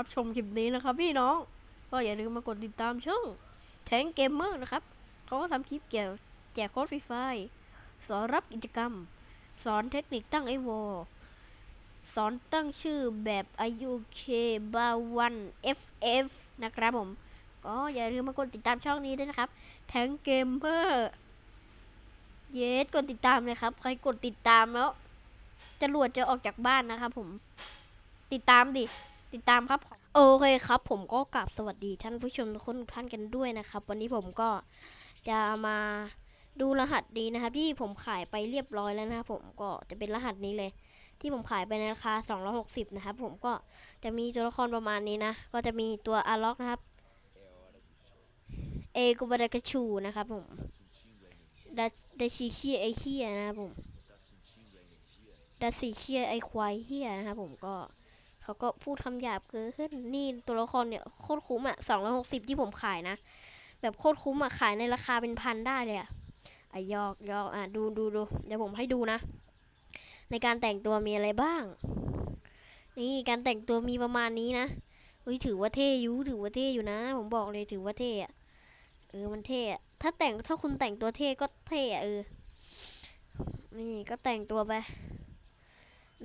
รับชมคลิปนี้นะครับ พี่น้อง ก็อย่าลืมมากดติดตามช่องแทงเกมเมอร์นะครับ เขาก็ทำคลิปเกี่ยวแจกโค้ดฟรีไฟสอนรับกิจกรรม สอนเทคนิคตั้งไอวอลสอนตั้งชื่อแบบ IUK b a 1 FF นะครับผม ก็อย่าลืมมากดติดตามช่องนี้ด้วยนะครับ แทงเกมเมอร์เยสกดติดตามเลยครับ ใครกดติดตามแล้วจรวดจะออกจากบ้านนะครับผม ติดตามดิ ติดตามครับ โอเคครับ ผมก็กราบสวัสดีท่านผู้ชมทุกคนทุกท่านกันด้วยนะครับ วันนี้ผมก็จะมาดูรหัสนี้นะครับ ที่ผมขายไปเรียบร้อยแล้วนะครับผมก็จะเป็นรหัสนี้เลย ที่ผมขายไปในราคา 260 นะครับ ผมก็จะมีตัวละครประมาณนี้นะ ก็จะมีตัวอาร์ล็อกนะครับเอกุบาดากชูนะครับผมดัดดาชิเชียไอเฮียนะครับผมดัดสีเชียไอควายเฮียนะครับผมก็ เขาก็พูดคำหยาบเกินนี่ตัวละครเนี่ยโคตรคุ้มอะสองร้อยหกสิบที่ผมขายนะ แบบโคตรคุ้มอะขายในราคาเป็นพันได้เลยอะอะยอกยอกอะดูดูดูเดี๋ยวผมให้ดูนะ ในการแต่งตัวมีอะไรบ้าง นี่การแต่งตัวมีประมาณนี้นะเฮ้ยถือว่าเท่ยุถือว่าเท่อยู่นะ ผมบอกเลยถือว่าเท่อะเออมันเท่อะถ้าแต่งถ้าคุณแต่งตัวเท่ก็เท่อะเออนี่ก็แต่งตัวไป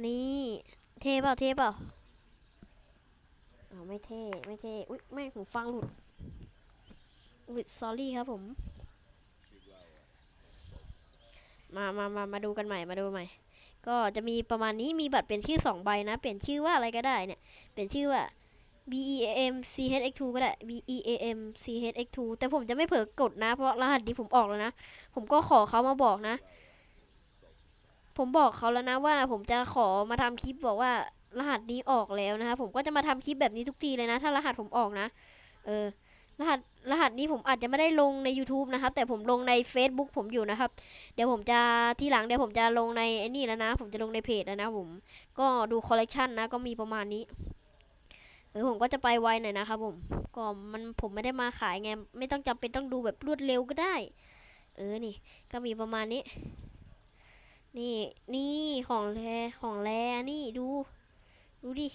นี่ เท่เปล่าเท่เปล่า อไม่เท่ ไม่เท่ อุ๊ยไม่หูฟังหลุดอุ๊ย sorry ครับผม มามามามาดูกันใหม่ มาดูใหม่ ก็จะมีประมาณนี้ มีบัตรเปลี่ยนชื่อสองใบนะ เปลี่ยนชื่อว่าอะไรก็ได้เนี่ย เปลี่ยนชื่อว่า B E A M C H X 2ก็ได้ B E A M C H X 2แต่ผมจะไม่เผลอกดนะ เพราะรหัสนี้ผมออกแล้วนะ ผมก็ขอเขามาบอกนะ ผมบอกเขาแล้วนะว่าผมจะขอมาทำคลิปบอกว่า รหัสนี้ออกแล้วนะคะผมก็จะมาทำคลิปแบบนี้ทุกทีเลยนะ ถ้ารหัสผมออกนะ เออ รหัสรหัสนี้ผมอาจจะไม่ได้ลงใน YouTube นะครับ แต่ผมลงใน Facebook ผมอยู่นะครับ เดี๋ยวผมจะที่หลังเดี๋ยวผมจะลงในไอ้นี่แล้วนะ ผมจะลงในเพจแล้วนะผม ก็ดูคอลเลกชันนะก็มีประมาณนี้เออผมก็จะไปไวหน่อยนะครับผมก็มันผมไม่ได้มาขายไง ไม่ต้องจำเป็นต้องดูแบบรวดเร็วก็ได้ เออนี่ ก็มีประมาณนี้ นี่นี่ของแรของแรนี่ดู ดูดิ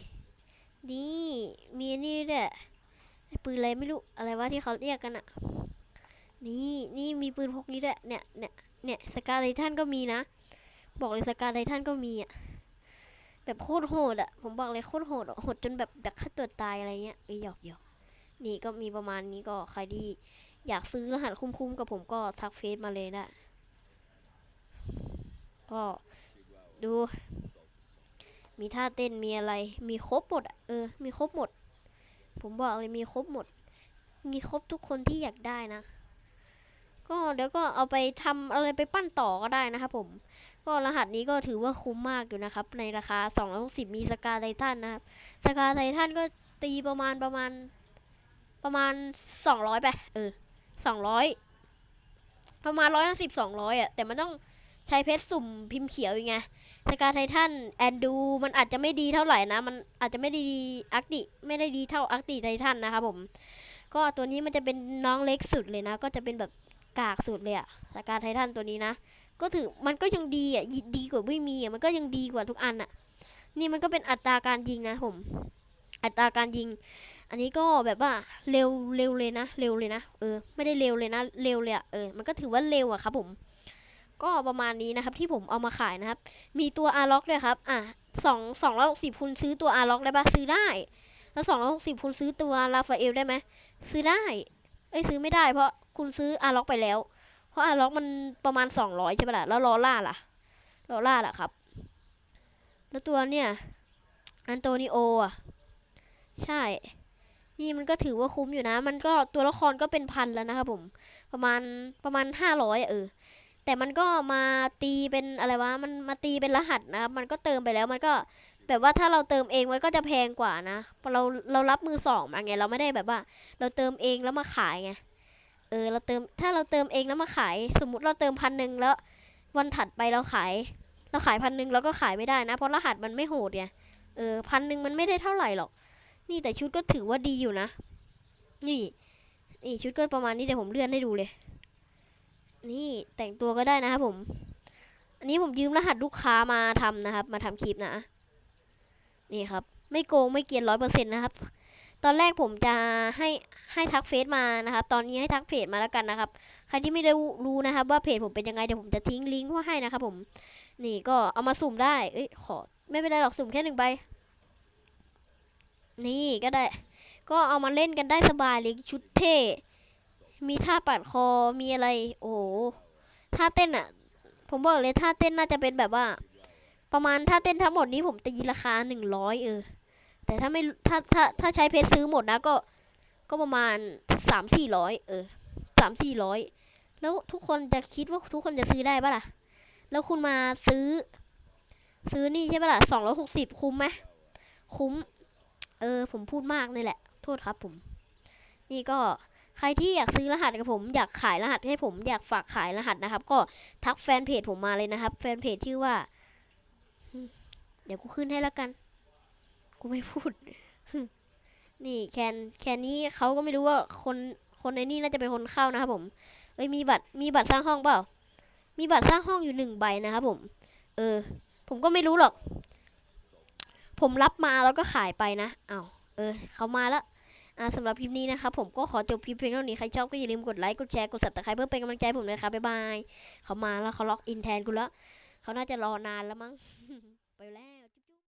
นี่ มีนี่ด้วยปืนอะไรไม่รู้ อะไรวะที่เขาเรียกกันอะนี่นี่มีปืนพกนี้ด้วย เนี่ยเนี่ยเนี่ยสกาไททันก็มีนะ บอกเลยสกาไททันก็มีอะแบบโคตรโหดอะผมบอกเลยโคตรโหดโหดจนแบบแบบฆ่าตัวตายอะไรเงี้ยเอ้ยหยอกหยอกนี่ก็มีประมาณนี้ก็ใครที่อยากซื้อรหัสคุ้มๆกับผมก็ทักเฟซมาเลยนะ ก็ดู มีท่าเต้นมีอะไร มีครบหมดเออ มีครบหมด ผมบอกเลยมีครบหมด มีครบทุกคนที่อยากได้นะ ก็เดี๋ยวก็เอาไปทำอะไรไปปั้นต่อก็ได้นะครับผม ก็รหัสนี้ก็ถือว่าคุ้มมากอยู่นะครับ ในราคา260มีสกาไททันนะครับ สกาไททันก็ตีประมาณประมาณ ประมาณ200ไป เออ200ประมาณ150 200อะ แต่มันต้อง ใช้เพชรสุ่มพิมพ์เขียวอย่างไงสกาไททันแอนดูมันอาจจะไม่ดีเท่าไหร่นะ มันอาจจะไม่ได้ดีอักติไม่ได้ดีเท่าอักติไททันนะครับผม ก็ตัวนี้มันจะเป็นน้องเล็กสุดเลยนะ ก็จะเป็นแบบกากสุดเลยอะสกาไททันตัวนี้นะ ก็ถือมันก็ยังดีอะดีกว่าไม่มีอะมันก็ยังดีกว่าทุกอันอะนี่มันก็เป็นอัตราการยิงนะผม อัตราการยิง อันนี้ก็แบบว่าเร็วเร็วเลยนะ เร็วเลยนะ เออ ไม่ได้เร็วเลยนะ เร็วเลยอะเออ มันก็ถือว่าเร็วอะครับผม ก็ประมาณนี้นะครับ ที่ผมเอามาขายนะครับ มีตัวอาร์ล็อกด้วยครับ อะสองสองร้อยหกสิบคุณซื้อตัวอาร์ล็อกได้ปะซื้อได้ แล้วสองร้อยหกสิบคุณซื้อตัวราฟาเอลได้ไหมซื้อได้ เอ้ยซื้อไม่ได้เพราะคุณซื้ออาร์ล็อกไปแล้ว เพราะอาร์ล็อกมันประมาณสองร้อยใช่ปะล่ะแล้วลอล่าล่ะลอล่าล่ะครับ แล้วตัวเนี่ยอันโตนิโออะใช่ นี่มันก็ถือว่าคุ้มอยู่นะ มันก็ตัวละครก็เป็นพันแล้วนะครับผม ประมาณประมาณห้าร้อยเออ แต่มันก็มาตีเป็นอะไรวะ มันมาตีเป็นรหัสนะครับ มันก็เติมไปแล้ว มันก็แบบว่าถ้าเราเติมเองมันก็จะแพงกว่านะเราเราเรารับมือสองมาไง เราไม่ได้แบบว่า เราเติมเองแล้วมาขายไง เออ เราเติม ถ้าเราเติมเองแล้วมาขาย สมมุติเราเติมพันหนึ่งแล้ว วันถัดไปเราขาย เราขายพันหนึ่งเราก็ขายไม่ได้นะ เพราะรหัสมันไม่โหดไง เออพันหนึ่งมันไม่ได้เท่าไหร่หรอก นี่แต่ชุดก็ถือว่าดีอยู่นะ นี่ นี่ชุดก็ประมาณนี้เดี๋ยวผมเลื่อนให้ดูเลย นี่แต่งตัวก็ได้นะครับผม อันนี้ผมยืมรหัสลูกค้ามาทำนะครับ มาทำคลิปนะ นี่ครับ ไม่โกงไม่เกียนร้อยเปอร์เซ็นต์นะครับ ตอนแรกผมจะให้ให้ทักเฟซมานะครับ ตอนนี้ให้ทักเพจมาแล้วกันนะครับ ใครที่ไม่ได้รู้นะครับ ว่าเพจผมเป็นยังไงเดี๋ยวผมจะทิ้งลิงก์ไว้ให้นะครับผม นี่ก็เอามาสุ่มได้ เอ้ยขอ ไม่เป็นไรหรอกสุ่มแค่หนึ่งใบ นี่ก็ได้ ก็เอามาเล่นกันได้สบายเลยชุดเท่ มีท่าปัดคอมีอะไร โอ้โหท่าเต้นอะผมบอกเลยท่าเต้นน่าจะเป็นแบบว่า ประมาณท่าเต้นทั้งหมดนี้ผมตีราคาหนึ่งร้อยเออ แต่ถ้าไม่ถ้าถ้าถ้าใช้เพชรซื้อหมดนะก็ก็ประมาณสามสี่ร้อยเออสามสี่ร้อยแล้วทุกคนจะคิดว่าทุกคนจะซื้อได้ปะล่ะ แล้วคุณมาซื้อ ซื้อนี่ใช่ปะล่ะสองร้อยหกสิบคุ้มไหมคุ้ม เออ ผมพูดมากนี่แหละ โทษครับผม นี่ก็ ใครที่อยากซื้อรหัสกับผมอยากขายรหัสให้ผมอยากฝากขายรหัสนะครับ ก็ทักแฟนเพจผมมาเลยนะครับ แฟนเพจชื่อว่า เดี๋ยวกูขึ้นให้แล้วกัน กูไม่พูด นี่แคนแคนนี้เขาก็ไม่รู้ว่าคนคนในนี่น่าจะเป็นคนเข้านะครับผมเอ้ยมีบัตรมีบัตรสร้างห้องเปล่า มีบัตรสร้างห้องอยู่หนึ่งใบนะครับผม เออ ผมก็ไม่รู้หรอก ผมรับมาแล้วก็ขายไปนะอ้าเออ เขามาแล้ว สำหรับคลิปนี้นะครับผมก็ขอจบคลิปเพียงเท่านี้ ใครชอบก็อย่าลืมกดไลค์ กดแชร์ กด subscribe เพื่อเป็นกำลังใจผมนะครับ บ๊ายบาย เขามาแล้วเขาล็อกอินแทนกูแล้ว เขาน่าจะรอนานแล้วมั้ง ไปแล้ว